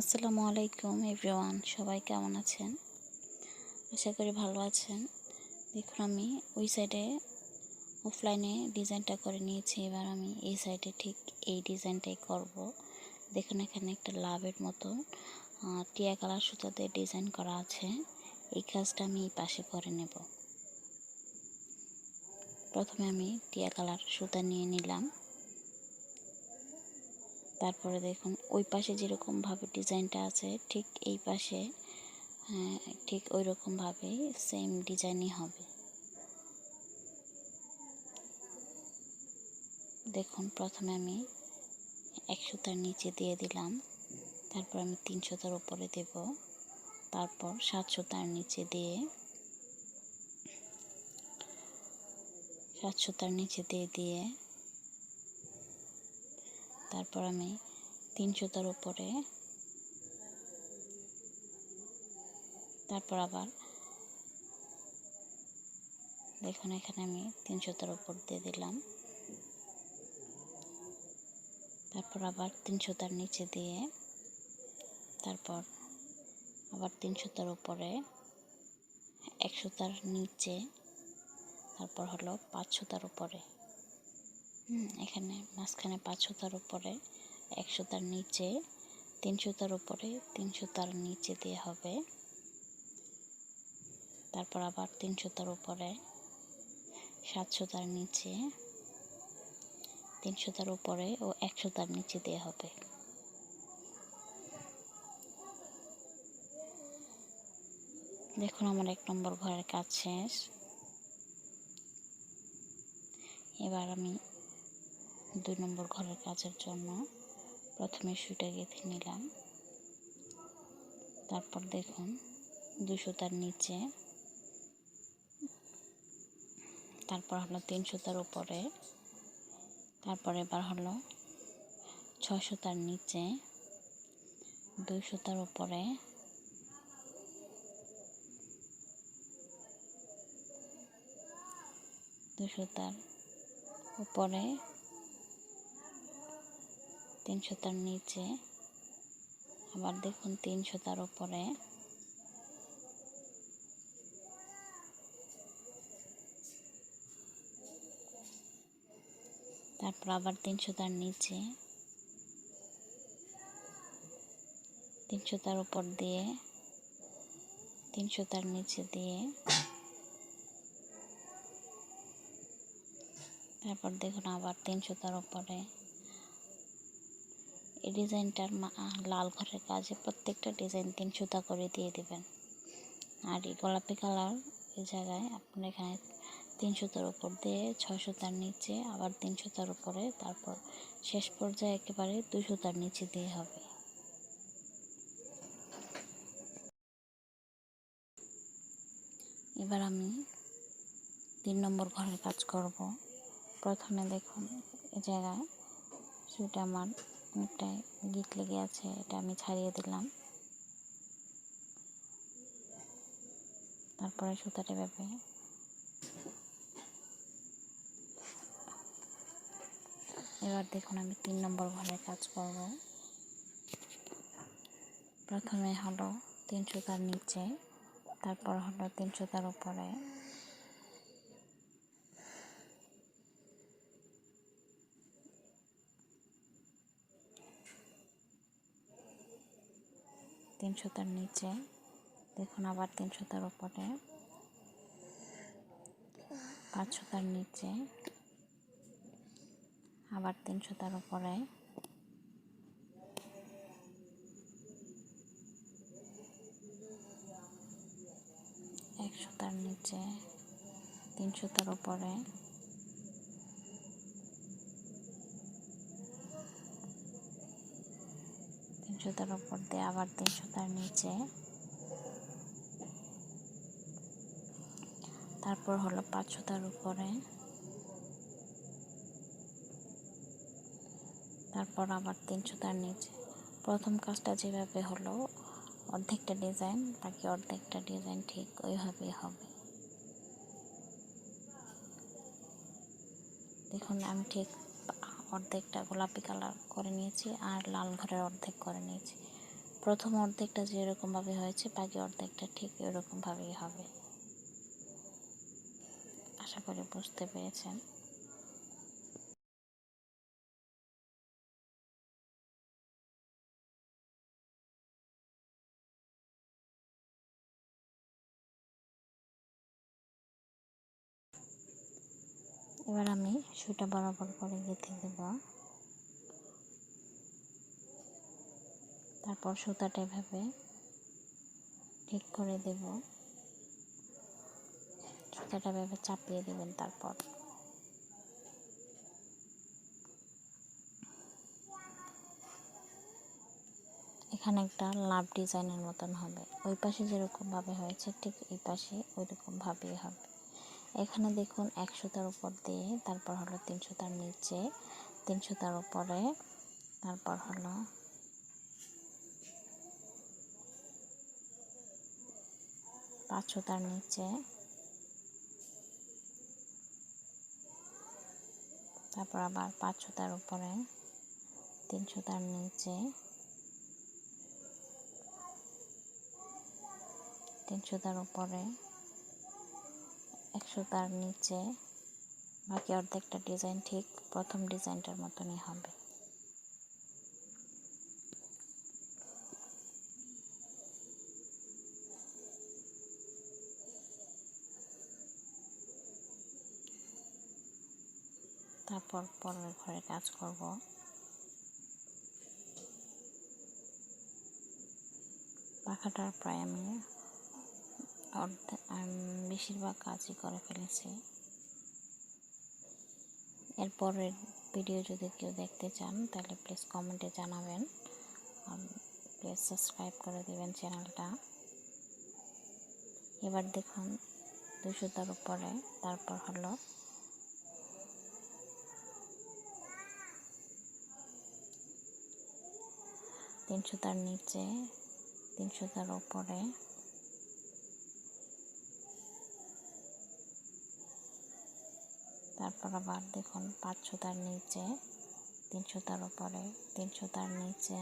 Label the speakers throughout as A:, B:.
A: আসসালামু আলাইকুম এভরিওয়ান, সবাই কেমন আছেন? আশা করি ভালো আছেন। দেখুন, আমি ওই সাইডে অফলাইনে ডিজাইনটা করে নিয়েছি। এবার আমি এই সাইডে ঠিক এই ডিজাইনটাই করব। দেখুন, এখানে একটা লাভের মতো টিয়া কালার সুতাতে ডিজাইন করা আছে। এই কাজটা আমি এই পাশে করে নেব। প্রথমে আমি টিয়া কালার সুতা নিয়ে নিলাম। তারপরে দেখুন ওই পাশে যেরকমভাবে ডিজাইনটা আছে ঠিক এই পাশে হ্যাঁ, ঠিক ওই রকমভাবে সেম ডিজাইনই হবে। দেখুন প্রথমে আমি এক সুতার নিচে দিয়ে দিলাম তারপর আমি তিন সুতার উপরে দেব তারপর সাত সুতার নিচে দিয়ে সাত সুতার নিচে দিয়ে দিয়ে তারপর আমি তিন সুতার উপরে তারপর আবার দেখুন, এখানে আমি তিন সুতার উপর দিয়ে দিলাম। তারপর আবার তিন সুতার নিচে দিয়ে তারপর আবার তিন সুতার উপরে এক সুতার নিচে, তারপর হলো পাঁচ সুতার উপরে। এখানে মাঝখানে পাঁচ সুতার উপরে, এক সুতার নিচে, তিন সুতার উপরে, তিন সুতার নিচে দিয়ে হবে। তারপর আবার তিন সুতার উপরে, সাত সুতার নিচে, তিন সুতার উপরে ও এক সুতার নিচে দিয়ে হবে। দেখুন আমার এক নম্বর ঘরের কাজ শেষ। এবার আমি দুই নম্বর ঘরের কাজের জন্য প্রথমে সুইটা গেঁথে নিলাম। তারপর দেখুন দুই সুতার নিচে। তারপর হলো তিন সুতার উপরে। তারপর এবার হলো ছয় সুতার নিচে দুই সুতার উপরে। দুই সুতার উপরে। তিন সুতার নিচে, আবার দেখুন তিন সুতার উপরে। তারপর আবার তিন সুতার নিচে। তিন সুতার উপর দিয়ে, তিন সুতার নিচে দিয়ে। তারপর দেখুন আবার তিন সুতার উপরে। এই ডিজাইনটার লাল ঘরের কাজে প্রত্যেকটা ডিজাইন তিন সুতা করে দিয়ে দিবেন। আর এই গোলাপি কালার এই জায়গায় আপনি এখানে তিন সুতার উপর দিয়ে ছয় সুতার নিচে, আবার তিন সুতার উপরে, তারপর শেষ পর্যায়ে একেবারে দুই সুতার নিচে দিয়ে হবে। এবার আমি তিন নম্বর ঘরের কাজ করব। প্রথমে দেখুন, এই জায়গায় সেটা আমার অনেকটাই গিট লেগে আছে, এটা আমি ছাড়িয়ে দিলাম। তারপরে সুতাটা এভাবে এবার দেখুন আমি তিন নম্বর ঘরে কাজ করব। প্রথমে হলো তিন সুতার নিচে, তারপর হলো তিন সুতার উপরে। তিন সুতার নিচে। দেখুন আবার তিন সুতার উপরে পাঁচ সুতার নিচে। আবার তিন সুতার উপরে এক সুতার নিচে। তিন সুতার উপরে সুতার উপর দিয়ে আবার তিন সুতার নিচে। তারপর হলো পাঁচ সুতার উপরে। তারপর আবার তিন সুতার নিচে। প্রথম কাজটা যেভাবে হলো, অর্ধেকটা ডিজাইন, বাকি অর্ধেকটা ডিজাইন ঠিক ওইভাবেই হবে। দেখুন, আমি ঠিক অর্ধেকটা গোলাপি কালার করে নিয়েছি আর লাল ঘরের অর্ধেক করে নিয়েছি। প্রথম অর্ধেকটা যেরকমভাবে হয়েছে, বাকি অর্ধেকটা ঠিক এরকমভাবেই হবে। আশা করি বুঝতে পেরেছেন। এবার আমি সুইটা বরাবর করে গেঁথে দেব। তারপর সুতাটা এভাবে ঠিক করে দেব। সুতাটা এভাবে চাপিয়ে দেবেন তারপর। এখানে একটা লাভ ডিজাইনের মতন হবে। ওই পাশে যেরকমভাবে হয়েছে, ঠিক এই পাশে ওই রকমভাবেই হবে। এখানে দেখুন একশো তার উপর দিয়ে, তারপর হলো তিনশো তার নিচে তিনশো তার উপরে, তারপর হলো পাঁচশো তার নিচে, তারপর আবার পাঁচশো তার উপরে তিনশো তার নিচে তিনশো তার উপরে তার নিচে বাকি অর্ধেকটা ডিজাইন ঠিক প্রথম ডিজাইনটার মতনই হবে। তারপর পরের ঘরে কাজ করব। পাখাটার প্রায় আমি বেশিরভাগ কাজই করে ফেলেছি। এরপরের ভিডিও যদি কেউ দেখতে চান, তাহলে প্লিজ কমেন্টে জানাবেন। আর প্লিজ সাবস্ক্রাইব করে দেবেন চ্যানেলটা এবার দেখুন, দুশোটার উপরে, তারপর হলো তিনশো তার নিচে তিনশো তার উপরে। তারপর আবার দেখুন, পাঁচশো তার নিচে, তিনশো তার উপরে, তিনশো তার নিচে।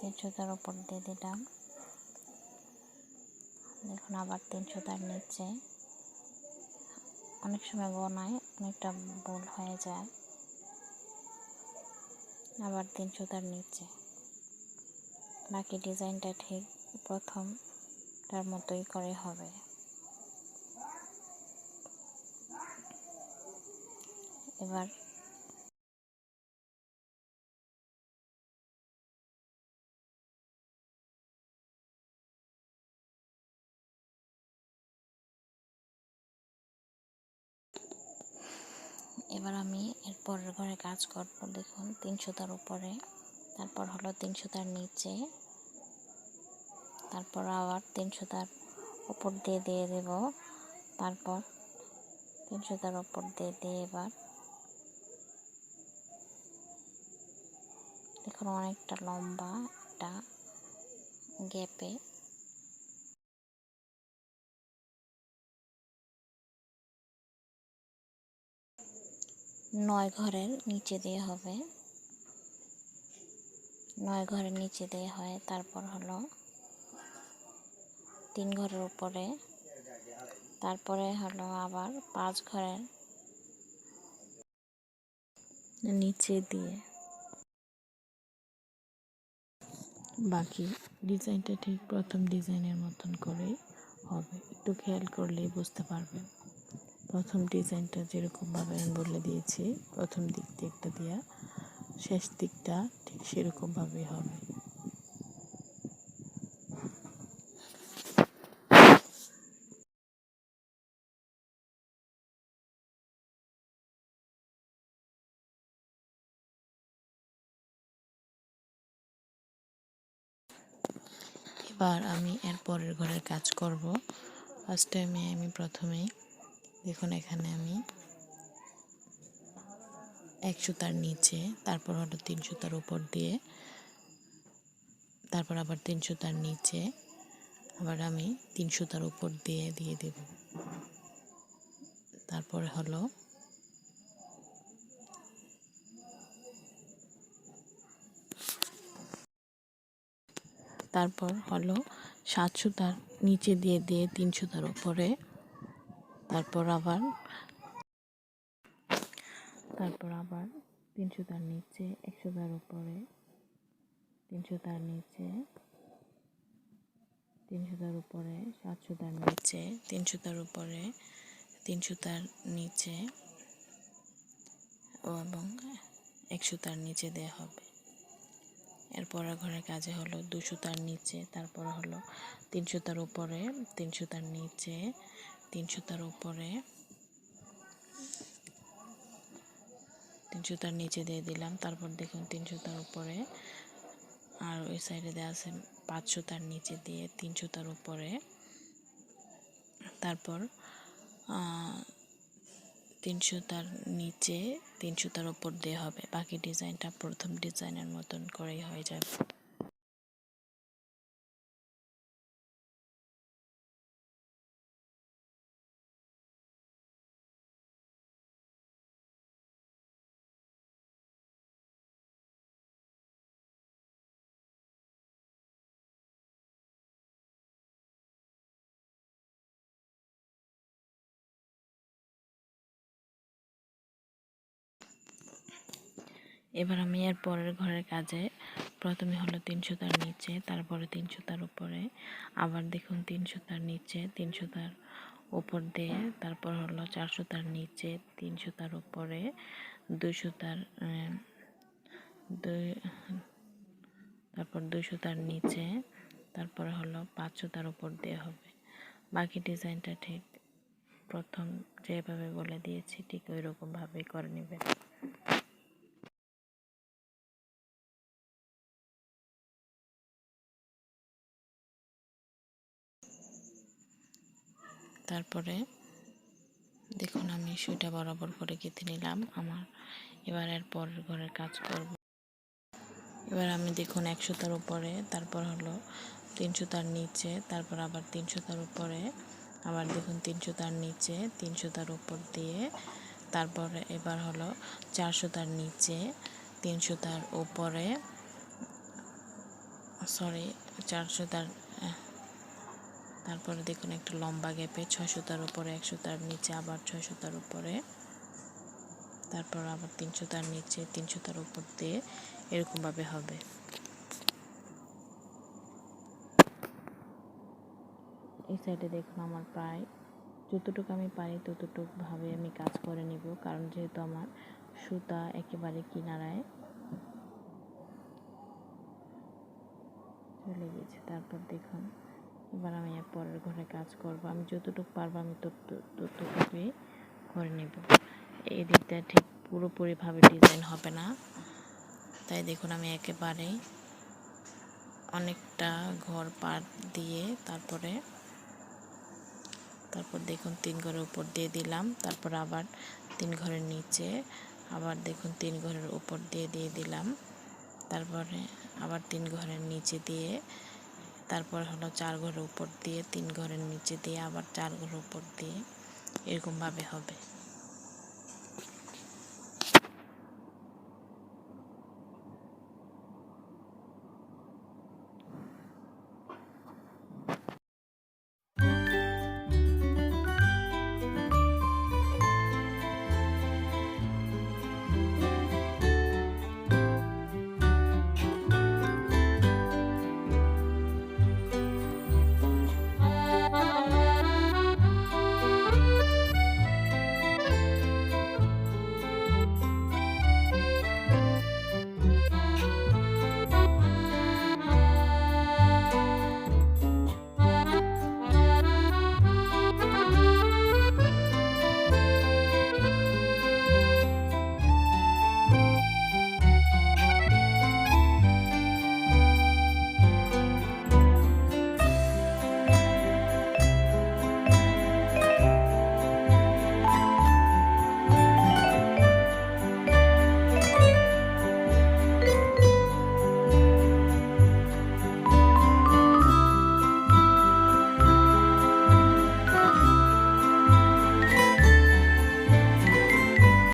A: তিনশো তার উপর দিয়ে দিলাম। দেখুন আবার তিনশো তার নিচে। অনেক সময় গোনায় অনেকটা ভুল হয়ে যায়। আবার দিন সুতার নিচে। বাকি ডিজাইনটা ঠিক প্রথমটার মতোই করে হবে। এবার এবার আমি এর পরের ঘরে কাজ করব। দেখুন তিনশোটার উপরে, তারপর হলো তিনশোটার নিচে, তারপর আবার তিনশোটার উপর দিয়ে দিয়ে দেব, তারপর তিনশোটার উপর দিয়ে দিয়ে এবার দেখুন অনেকটা লম্বা একটা গ্যাপে নয় ঘরের নিচে দিয়ে হবে। নয় ঘরের নিচে দিয়ে হয়, তারপর হলো তিন ঘরের উপরে। তারপরে হলো আবার পাঁচ ঘরের নিচে দিয়ে।
B: বাকি ডিজাইনটা ঠিক প্রথম ডিজাইনের মতন করেই হবে। একটু খেয়াল করলেই বুঝতে পারবেন। প্রথম ডিজাইনটা যেরকমভাবে আমি বলে দিয়েছি, প্রথম দিক দিকটা দেওয়া শেষ দিকটা ঠিক সেরকমভাবেই হবে। এবার আমি এর পরের ঘরের কাজ করব। ফার্স্ট টাইমে আমি প্রথমেই দেখুন এখানে আমি এক সুতার নিচে, তারপর হলো তিন সুতার উপর দিয়ে, তারপর আবার তিন সুতার নিচে, আবার আমি তিন সুতার উপর দিয়ে দিয়ে দেব। তারপরে হলো তারপর হলো সাত সুতার নিচে দিয়ে দিয়ে তিন সুতার উপরে তারপর আবার তারপর আবার তিনশো তার নিচে, একশো তার উপরে, তিনশো তার নিচে, তিনশো তার উপরে সাত তার নিচে, তিনশো তার উপরে, তিনশো তার নিচে, ও এবং একশো তার নিচে দেওয়া হবে। এরপর ঘরের কাজে হলো দুশো তার নিচে, তারপর হলো তিনশো তার উপরে, তিনশো তার নিচে তিন সুতার উপরে। তিন সুতার নিচে দিয়ে দিলাম, তারপর দেখুন তিন সুতার উপরে। আর ওই সাইডে দেওয়া আছে পাঁচ সুতার নিচে দিয়ে তিন সুতার উপরে। তারপর তিন সুতার নিচে তিন সুতার উপর দিয়ে হবে। বাকি ডিজাইনটা প্রথম ডিজাইনের মতন করেই হয়ে যাবে। এবার আমি এর পরের ঘরের কাজে প্রথমে হলো তিন সুতার নিচে, তারপরে তিন সুতার উপরে, আবার দেখুন তিন সুতার নিচে, তিন সুতার উপর দিয়ে, তারপর হলো চার সুতার নিচে, তিন সুতার উপরে, দুই সুতার দুই, তারপর দুই সুতার নিচে, তারপরে হলো পাঁচ সুতার উপর দিয়ে হবে। বাকি ডিজাইনটা ঠিক প্রথম যেভাবে বলে দিয়েছি, ঠিক ওই রকমভাবেই করে নেবেন। তারপরে দেখুন আমি সুইটা বরাবর করে গেঁথে নিলাম। আমার এবার এর পরের ঘরের কাজ করব। এবার আমি দেখুন একশো তার উপরে, তারপর হলো তিনশো তার নিচে, তারপর আবার তিনশো তার উপরে, আবার দেখুন তিনশো তার নিচে তিনশো তার উপর দিয়ে, তারপরে এবার হলো চারশো তার নিচে তিনশো তার উপরে সরি চারশো তার তারপরে দেখুন একটা লম্বা গ্যাপে ছয়শো তার উপরে একশো তার নিচে, আবার ছয়শো তার উপরে। তারপর আবার তিনশো তার নিচে তিনশো তার উপর দিয়ে এরকমভাবে হবে। এই সাইডে দেখুন আমার প্রায় যতটুকু আমি পারি ততটুকু ভাবে আমি কাজ করে নিব, কারণ যেহেতু আমার সুতা একেবারে কিনারায়। চলে গেছে তারপর দেখুন এবার আমি পরের ঘরে কাজ করব। আমি যতটুকু পারব আমি ততটুকুই করে নেব। এই দিকটা ঠিক পুরোপুরিভাবে ডিজাইন হবে না। তাই দেখুন আমি একেবারেই অনেকটা ঘর পার দিয়ে তারপরে, তারপর দেখুন তিন ঘরের উপর দিয়ে দিলাম। তারপর আবার তিন ঘরের নিচে আবার দেখুন তিন ঘরের উপর দিয়ে দিয়ে দিলাম। তারপরে আবার তিন ঘরের নিচে দিয়ে তারপর হলো চার ঘরের উপর দিয়ে, তিন ঘরের নিচে দিয়ে, আবার চার ঘরের উপর দিয়ে এরকমভাবে হবে।